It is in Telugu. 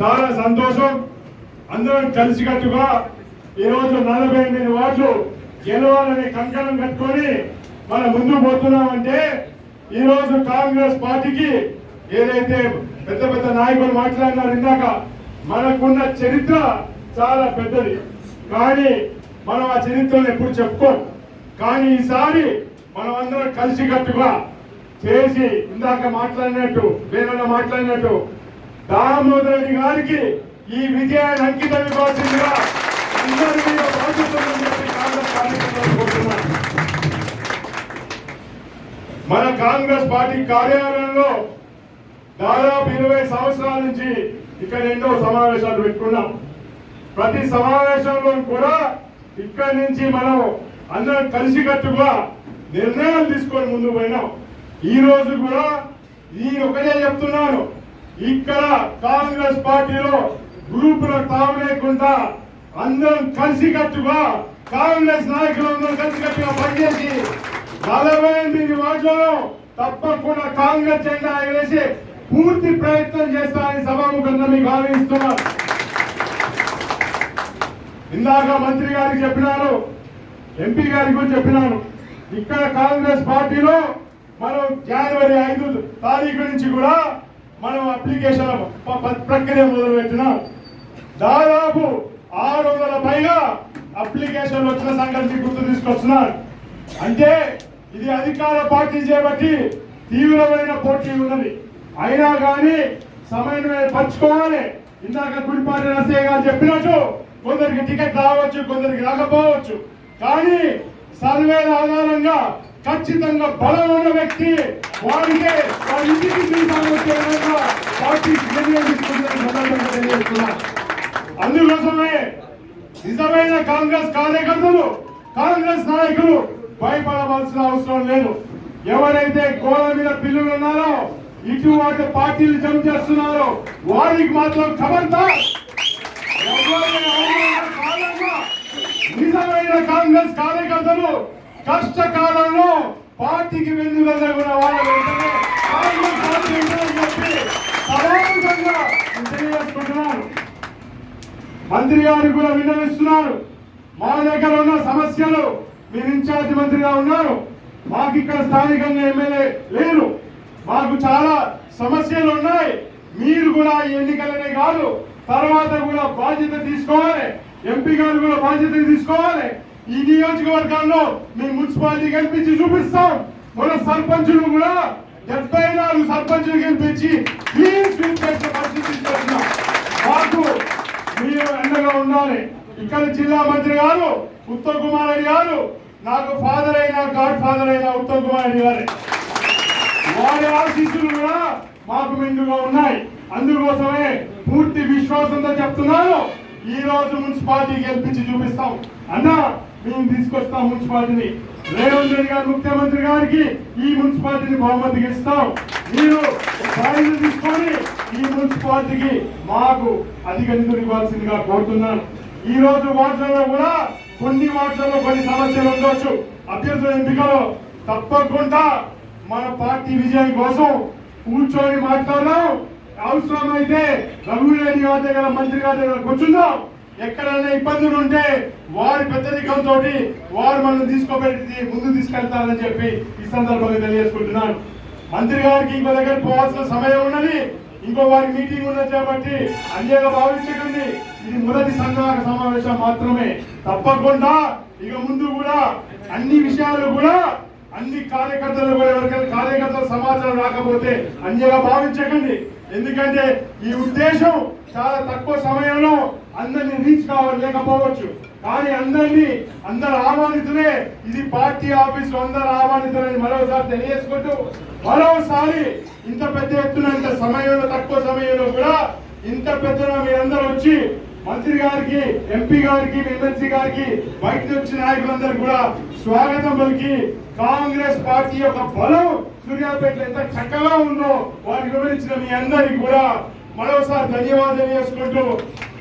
చాలా సంతోషం. అందరం కలిసికట్టుగా ఈరోజు నలభై ఎనిమిది వార్డులు గెలవాలని కంకణం కట్టుకొని మనం ముందు పోతున్నామంటే ఈరోజు కాంగ్రెస్ పార్టీకి ఏదైతే పెద్ద పెద్ద నాయకులు మాట్లాడినారు ఇందాక మనకున్న చరిత్ర చాలా పెద్దది. కానీ మనం ఆ చరిత్రను ఎప్పుడు చెప్పుకోం. కానీ ఈసారి మనం అందరం కలిసికట్టుగా చేసి ఇందాక మాట్లాడినట్టు వేరే మాట్లాడినట్టు దామోదర్ రెడ్డి గారికి ఈ విజయాన్ని అంకితం ఇవ్వాల్సిందిగా మన కాంగ్రెస్ పార్టీ కార్యాలయంలో దాదాపు ఇరవై సంవత్సరాల నుంచి ఇక్కడ ఎన్నో సమావేశాలు పెట్టుకున్నాం. ప్రతి సమావేశంలో కూడా ఇక్కడి నుంచి మనం అందరం కలిసికట్టుగా నిర్ణయాలు తీసుకొని ముందుకు పోయినాం. ఈరోజు కూడా నేను ఒకటే చెప్తున్నాను. ఇక్కడ కాంగ్రెస్ పార్టీలో గ్రూపులకు తాము లేకుండా అందరం కలిసికట్టుగా కాంగ్రెస్ నాయకులు అందరం కలిసికట్టుగా పనిచేసి నలభై ఎనిమిది వార్డులలో తప్పకుండా కాంగ్రెస్ జెండా ఎగరేసి పూర్తి ప్రయత్నం చేస్తానని సభాముఖంగా మీకు ఆలోచిస్తున్నారు ఇందాక మంత్రి గారికి చెప్పినారు ఎంపీ గారికి కూడా చెప్పినాను. ఇక్కడ కాంగ్రెస్ పార్టీలో మనం జనవరి ఐదు తారీఖు నుంచి కూడా మనం అప్లికేషన్ ప్రక్రియ మొదలుపెట్టినాం. దాదాపు ఆరు వందల పైగా అప్లికేషన్ వచ్చిన సంగతి గుర్తు తీసుకొస్తున్నారు. అంటే ఇది అధికార పార్టీ చేపట్టి తీవ్రమైన పోటీ ఉన్నది. అయినా కానీ సమన్వయం పంచుకోవాలి. ఇందాక గుడిపాటి నరసయ్య గారు చెప్పినట్టు కొందరికి టికెట్ రావచ్చు కొందరికి రాకపోవచ్చు. కానీ సర్వేల ఆధారంగా ఖచ్చితంగా బలం ఉన్న వ్యక్తి వారికే వారి ఇంటికి వచ్చే విధంగా పార్టీ నిర్ణయం సందర్భంగా తెలియజేస్తున్నా. అందుకోసమే నిజమైన కాంగ్రెస్ కార్యకర్తలు కాంగ్రెస్ నాయకులు భయపడవలసిన అవసరం లేదు. ఎవరైతే గోడ మీద పిల్లులు ఉన్నారో ఇటు వాటి పార్టీలు జమ చేస్తున్నారో వారికి మాత్రం ఖబర్దా నిజమైన కాంగ్రెస్ కార్యకర్తలు కష్టకాలంలో పార్టీకి వెన్ను వెళ్ళకుండా వాళ్ళ చెప్పి తెలియజేసుకుంటున్నాను మంత్రి గారు కూడా విన్నవిస్తున్నారు. మా దగ్గర ఉన్న సమస్యలు మీరు ఇన్ఛార్జ్ మంత్రిగా ఉన్నారు. మాకు ఇక్కడ స్థానికంగా ఎమ్మెల్యే లేరు. మాకు చాలా సమస్యలు ఉన్నాయి. మీరు కూడా ఈ ఎన్నికలనే కాదు తర్వాత కూడా బాధ్యత తీసుకోవాలి. ఎంపీ గారు కూడా బాధ్యత తీసుకోవాలి. ఈ నియోజకవర్గాల్లో మేము మున్సిపాలిటీ గెలిపించి చూపిస్తాం. మన సర్పంచులు కూడా డెబ్బై నాలుగు సర్పంచులు గెలిపించి మాకు మీరు అండగా ఉండాలి. ఇక్కడ జిల్లా మంత్రి గారు ఉత్తమ్ కుమార్ రెడ్డి గారు నాకు ఫాదర్ అయిన గాడ్ ఫాదర్ అయిన ఉత్తమ్ కుమార్ రెడ్డి గారే. వారి ఆశీస్సులు కూడా మాకు మెండుగా ఉన్నాయి. అందుకోసమే పూర్తి విశ్వాసంతో చెప్తున్నాను. ఈ రోజు మున్సిపాలిటీ గెలిపించి చూపిస్తాం. అన్నా మేము తీసుకొస్తాం మున్సిపాలిటీని. రేవంత్ రెడ్డి గారు ముఖ్యమంత్రి గారికి ఈ మున్సిపాలిటీని బహుమతికి ఇస్తాం. మీరు బాధ్యత తీసుకొని ఈ మున్సిపాలిటీకి మాకు అధిక నిధులు ఇవ్వాల్సిందిగా కోరుతున్నాను. ఈ రోజు వార్డులలో కూడా కొన్ని వార్డులలో కొన్ని సమస్యలు ఉండొచ్చు అభ్యర్థుల ఎంపికలో తప్పకుండా మన పార్టీ విజయం కోసం కూర్చొని మాట్లాడదాం. అవసరమైతే రఘువీరెడ్డి గారి దగ్గర మంత్రి గారి దగ్గర కూర్చుందాం. ఎక్కడైనా ఇబ్బందులు ఉంటే వారి పెద్దరికంతో వారు మనం తీసుకోబెట్టి ముందు తీసుకెళ్తారని చెప్పి ఈ సందర్భంగా తెలియజేసుకుంటున్నాను. మంత్రి గారికి ఇంకో దగ్గర పోవాల్సిన సమయం ఉన్నది. ఇంకో వారి మీటింగ్ ఉన్నది కాబట్టి అన్యగా భావించకండి. ఇది మొదటి సంఘాల సమావేశం మాత్రమే. తప్పకుండా ఇక ముందు కూడా అన్ని విషయాలు కూడా అన్ని కార్యకర్తలు కూడా ఎవరికైనా కార్యకర్తల సమాచారం రాకపోతే అన్యగా భావించకండి. ఎందుకంటే ఈ ఉద్దేశం చాలా తక్కువ సమయంలో అందరినీ రీచ్ కావలేకపోవచ్చు కానీ అందరినీ అందరు ఆహ్వానితులే. ఇది పార్టీ ఆఫీసు అందరు ఆహ్వానితులని మరోసారి తెలియజేసుకుంటూ మరోసారి ఇంత పెద్ద ఎత్తున ఇంత సమయంలో తక్కువ సమయంలో కూడా ఇంత పెద్దన మీరందరూ వచ్చి మంత్రి గారికి ఎంపీ గారికి ఎమ్మెల్సీ గారికి బయట వచ్చిన నాయకులందరూ కూడా స్వాగతం పలికి కాంగ్రెస్ పార్టీ యొక్క బలం సూర్యాపేటలో ఎంత చక్కగా ఉందో వారికి వివరించిన మీ అందరికి కూడా మరోసారి ధన్యవాదాలు చేసుకుంటూ